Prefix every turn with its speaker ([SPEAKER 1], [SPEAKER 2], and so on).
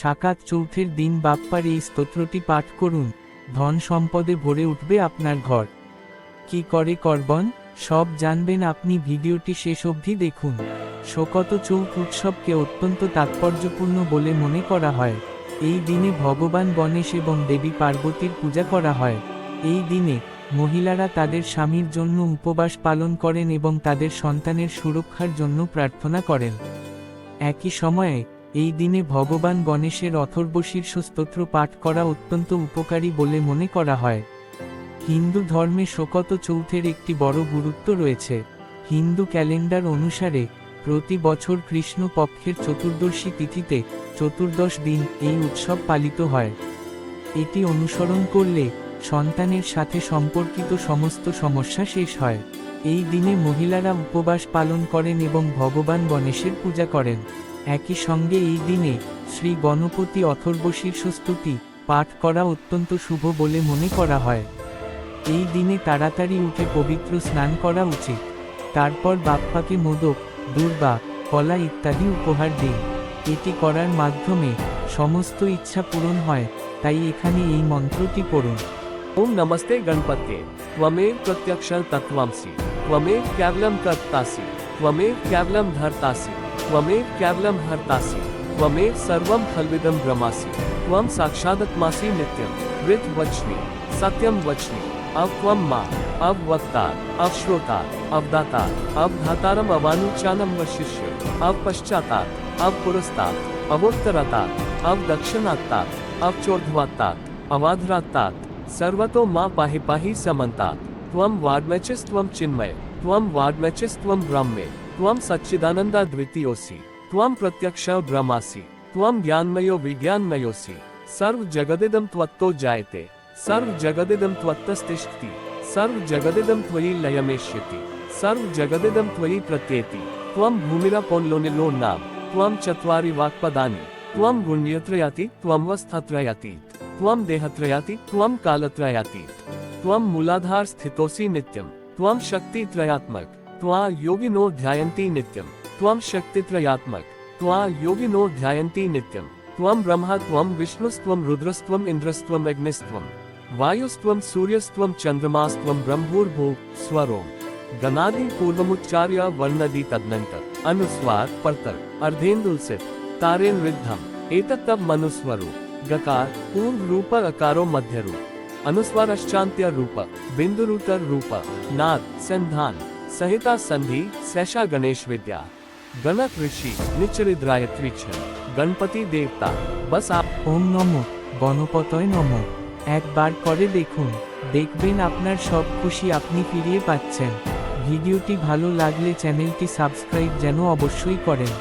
[SPEAKER 1] সাকাত চৌথের দিন বাপ্পার এই স্তোত্রটি পাঠ করুন। ধন সম্পদে ভরে উঠবে আপনার ঘর। কি করে করবন? সব জানবেন আপনি ভিডিওটি শেষ অবধি দেখুন। শোকত চৌথ উৎসবকে অত্যন্ত তাৎপর্যপূর্ণ বলে মনে করা হয়। এই দিনে ভগবান গণেশ এবং দেবী পার্বতীর পূজা করা হয়। এই দিনে মহিলারা তাদের স্বামীর জন্য উপবাস পালন করেন এবং তাদের সন্তানের সুরক্ষার জন্য প্রার্থনা করেন। একই সময়ে এই দিনে ভগবান গণেশের অথর্বশীর্ষ স্তোত্র পাঠ করা অত্যন্ত উপকারী বলে মনে করা হয়। হিন্দু ধর্মে শোকত চৌথের একটি বড় গুরুত্ব রয়েছে। হিন্দু ক্যালেন্ডার অনুসারে, প্রতি বছর কৃষ্ণ পক্ষের চতুর্দশী তিথিতে চতুর্দশ দিন এই উৎসব পালিত হয়। এটি অনুসরণ করলে সন্তানের সাথে সম্পর্কিত সমস্ত সমস্যা শেষ হয়। এই দিনে মহিলারা উপবাস পালন করেন এবং ভগবান গণেশের পূজা করেন। একই সঙ্গে এই দিনে শ্রী গণপতি অথর্ব শীর্ষস্তুতি পাঠ করা অত্যন্ত শুভ বলে মনে করা হয়। এই দিনে তাড়াতাড়ি উঠে পবিত্র স্নান করা উচিত। তারপর বাপ্পাকে মোদক, দুর্বা, কলা ইত্যাদি উপহার দিন। এটি করার মাধ্যমে সমস্ত ইচ্ছা পূরণ হয়, তাই এখানে এই মন্ত্রটি পড়ুন।
[SPEAKER 2] ওম নমস্তে গণপতে ত্বমেব প্রত্যক্ষর তত্ত্বাংসি ত্বমেব ক্যাবলম কর্তাসি ত্বমেব ক্যাবলম ধর্তাসি। त्वमेव केवलम हर्तासि त्वमेव सर्वं फलविदं ब्रह्मासि त्वं साक्षादत्मासि नित्यं ऋत वच्मि सत्यं वच्मि अव त्वं मा अवक्ता अवश्रोता अवदाता अवधातारम अवानुचानम वशिष्य, अव पश्चातात् अव पुरस्तात् अवोत्तरतात् अव दक्षिणात्तात् अव चोर्ध्वात्तात् अवाधरात्तात् सर्वतो मा पाहि पाहि समन्तात् त्वं वाड्मचिस्त्वं चिन्मय, त्वं वाड्मचिस्त्वं ब्रह्मे। त्वं सच्चिदानन्दा द्वितीयोऽसि, त्वं प्रत्यक्ष ब्रह्मासि, त्वं ज्ञानमयो विज्ञानमयोऽसि सर्व जगदिदं त्वत्तो जायते सर्व जगदिदं त्वत्तस्तिष्ठति सर्व जगदिदं त्वयि लयमेष्यति सर्व जगदिदं त्वयि प्रत्येति, त्वं भूमिरपोन्लोनिलो नाम, त्वं चत्वारि वाक्पदानि, त्वं गुण्यत्रयाति, त्वं वस्थत्रयाति त्वं देहत्रयाति, त्वं कालत्रयातीत त्वं मूलाधार स्थितोऽसि नित्यं, त्वं शक्तित्रयात्मक त्वा योगिनो ध्यायन्ति नित्यं। त्वं शक्तित्रयात्मक। त्वा योगिनो ध्यायन्ति नित्यं। त्वं ब्रह्मा, त्वं विष्णुस्त्वं, रुद्रस्त्वं, इन्द्रस्त्वं, अग्निस्त्वं। वायुस्त्वं, सूर्यस्त्वं, चन्द्रमास्त्वं, ब्रह्मूर्भु, स्वरो। गणादि पूर्वमुच्चार्य वर्णदि तदनन्तर। अनुस्वार, परतर। अर्धेन्दुलसित। तारेन रिद्धम। एतत्तव मनुस्वरो। गकार, पूर्व रूप, अकारो मध्य रूप अनुस्वारश्चान्त्य रूप बिंदुरुतर रूप नाद संधान संहिता संधि सैषा गणेश विद्या गणक ऋषि निचरिद्राय त्रिछन गणपति देवता बस आप
[SPEAKER 1] ওম নম গণপতয় নম একবার করে দেখুন দেখবেন আপনার সব খুশি আপনি ফিরিয়ে পাচ্ছেন ভিডিওটি ভালো লাগলে চ্যানেলটি সাবস্ক্রাইব যেন অবশ্যই করেন